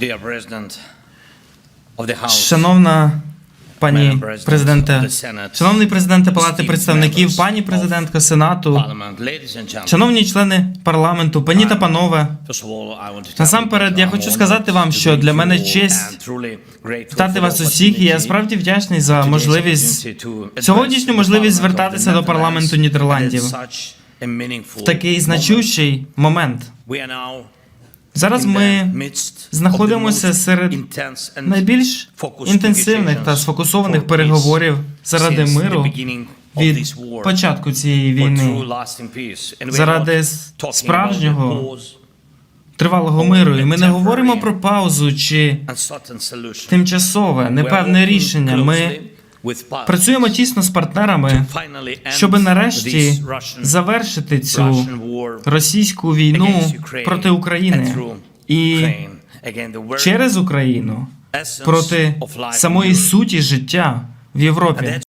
Dear President of the House, Шановна пані президенте, шановний президенте Палати представників, пані президентка Сенату, шановні члени парламенту, пані та панове. Насамперед, я хочу сказати вам, що для мене честь Вітати вас усіх, і я справді вдячний за можливість сьогоднішню можливість звертатися до парламенту Нідерландів в такий значущий момент. Зараз ми знаходимося серед найбільш інтенсивних та сфокусованих переговорів заради миру від початку цієї війни, заради справжнього тривалого миру. І ми не говоримо про паузу чи тимчасове, непевне рішення. Ми працюємо тісно з партнерами, щоб нарешті завершити цю російську війну проти України і через Україну проти самої суті життя в Європі.